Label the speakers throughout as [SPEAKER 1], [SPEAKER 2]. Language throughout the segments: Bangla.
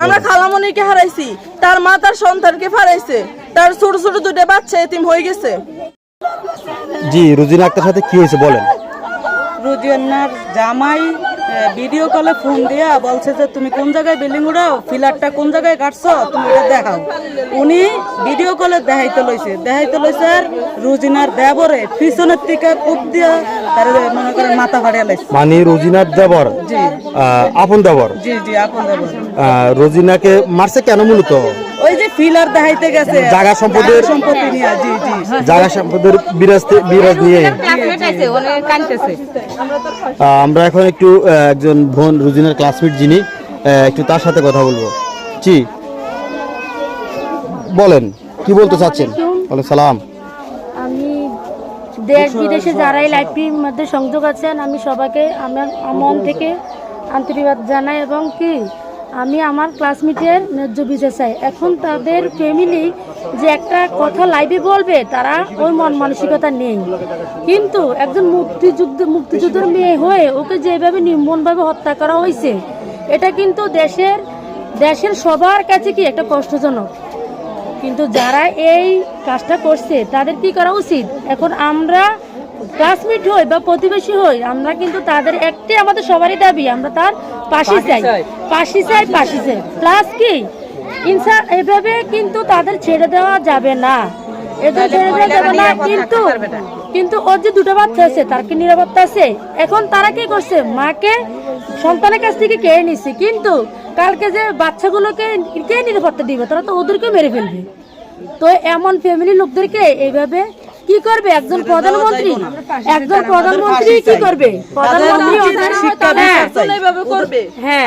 [SPEAKER 1] আমরা খালামণিকে হারাইছি তার মা তার সন্তানকে হারাইছে তার ছোট ছোট দুটো বাচ্চা এতিম হয়ে গেছে।
[SPEAKER 2] জি রুজিনা আক্তার সাথে কি হয়েছে বলেন?
[SPEAKER 3] রুজিয়ান্নার জামাই ভিডিও কলে ফোন দিয়া বলছে যে তুমি কোন জায়গায় বিল্ডিং উড়াও? ফিলারটা কোন জায়গায় কাটছো? তুমি এটা দেখাও। উনি ভিডিও কলে দেখাইতে লইছে। দেখাইতে লইছে আর রুজিনার দেবরে পিছনের থেকে কূপ দিয়া তার মনে করেন মাথা ফাড়িয়া লাইছে।
[SPEAKER 2] মানে রোজিনার দেবর আপন দেবর?
[SPEAKER 3] জি জি আপন দেবর।
[SPEAKER 2] রোজিনাকে মারছে কেন মূলত?
[SPEAKER 3] ওই যে ফিলার দেখাইতে গেছে।
[SPEAKER 2] জাগা সম্পদের-
[SPEAKER 3] সম্পত্তি নিয়ে জি জি।
[SPEAKER 2] জায়গা সম্পদের বিরাজ বিরাজ নিয়ে। আমরা এখন একটু একজন বোন রুজিনার ক্লাসমেট যিনি একটু তার সাথে কথা বলব। জি। বলেন কি বলতে চাচ্ছেন? বলে সালাম।
[SPEAKER 4] দেশ বিদেশে যারাই লাইভটির মধ্যে সংযোগ আছেন আমি সবাইকে আমার মন থেকে আন্তরিকবাদ জানাই এবং কি আমি আমার ক্লাসমেটের ন্যায্য বিচার চাই। এখন তাদের ফ্যামিলি যে একটা কথা লাইভে বলবে তারা ওই মন মানসিকতা নেই। কিন্তু একজন মুক্তিযুদ্ধ মুক্তিযুদ্ধের মেয়ে হয়ে ওকে যেভাবে নির্মমভাবে হত্যা করা হয়েছে এটা কিন্তু দেশের দেশের সবার কাছে কি একটা কষ্টজনক? কিন্তু যারা এই কাজটা করছে তাদের কি করা উচিত? এখন আমরা ক্লাসমেট হই বা প্রতিবেশী হই আমরা কিন্তু তাদের একটি আমাদের সবারই দাবি আমরা তার পাশে চাই। পাশে চাই পাশে চাই। প্লাস কি? ইনসা এভাবে কিন্তু তাদের ছেড়ে দেওয়া যাবে না। এদের ছেড়ে দেওয়া যাবে না কিন্তু কিন্তু ওর যে দুটো বাচ্চা আছে তার কি নিরাপত্তা আছে? এখন তারা কি করছে? মাকে সন্তানের কাছ থেকে কেড়ে নিচ্ছে কিন্তু কালকে যে বাচ্চাগুলোকে কে নিরাপত্তা দিবে? তারা তো ওদেরকে মেরে ফেলবে। তো এমন ফ্যামিলি লোকদেরকে এইভাবে কি করবে? একজন প্রধানমন্ত্রী একজন প্রধানমন্ত্রী কি করবে? প্রধানমন্ত্রী হ্যাঁ, হ্যাঁ।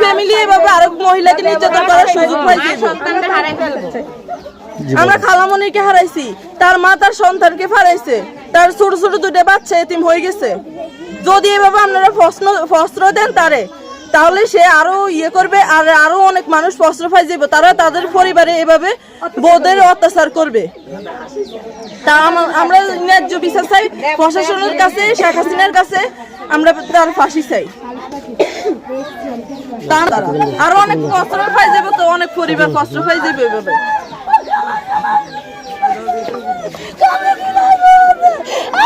[SPEAKER 1] ফ্যামিলি এভাবে আরেক মহিলাকে নির্যাতন করার সুযোগ আমরা খালামণিকে হারাইছি তার মা তার সন্তানকে হারাইছে তার ছোট ছোট দুটো বাচ্চা এতিম হয়ে গেছে। যদি এভাবে আপনারা ফস্ত্র দেন তারে, তাহলে সে আরও ইয়ে করবে আর আরও অনেক মানুষ ফস্ত্র পাই যাবে তারা তাদের পরিবারে এভাবে বোধের অত্যাচার করবে। তা আমরা ন্যায্য বিচার চাই। প্রশাসনের কাছে, শেখ হাসিনার কাছে আমরা তার ফাঁসি চাই। তার আরও অনেক কষ্ট পাই যাবে তো, অনেক পরিবার কষ্ট পাই যাবে এভাবে।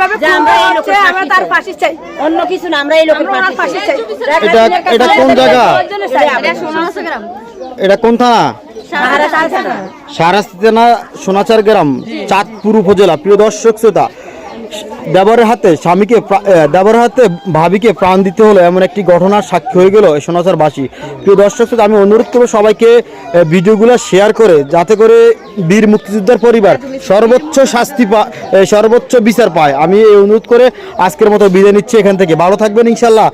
[SPEAKER 1] হাসিনার আমরা
[SPEAKER 4] তার পাশে চাই।
[SPEAKER 5] অন্য কিছু না আমরা এই লোকের পাশে চাই।
[SPEAKER 2] এটা এটা কোন জায়গা? এটা কোন থানা। সারাস্তি থানা সোনাচার গ্রাম চাঁদপুর উপজেলা। প্রিয় দর্শক শ্রোতা দেবরের হাতে স্বামীকে দেবরের হাতে ভাবিকে প্রাণ দিতে হলো এমন একটি ঘটনার সাক্ষী হয়ে গেল সোনাচার সোনাচারবাসী প্রিয় দর্শক আমি অনুরোধ করব সবাইকে ভিডিওগুলো শেয়ার করে, যাতে করে বীর মুক্তিযোদ্ধার পরিবার সর্বোচ্চ শাস্তি পা সর্বোচ্চ বিচার পায়। আমি এই অনুরোধ করে আজকের মতো বিদায় নিচ্ছি এখান থেকে। ভালো থাকবেন ইনশাল্লাহ।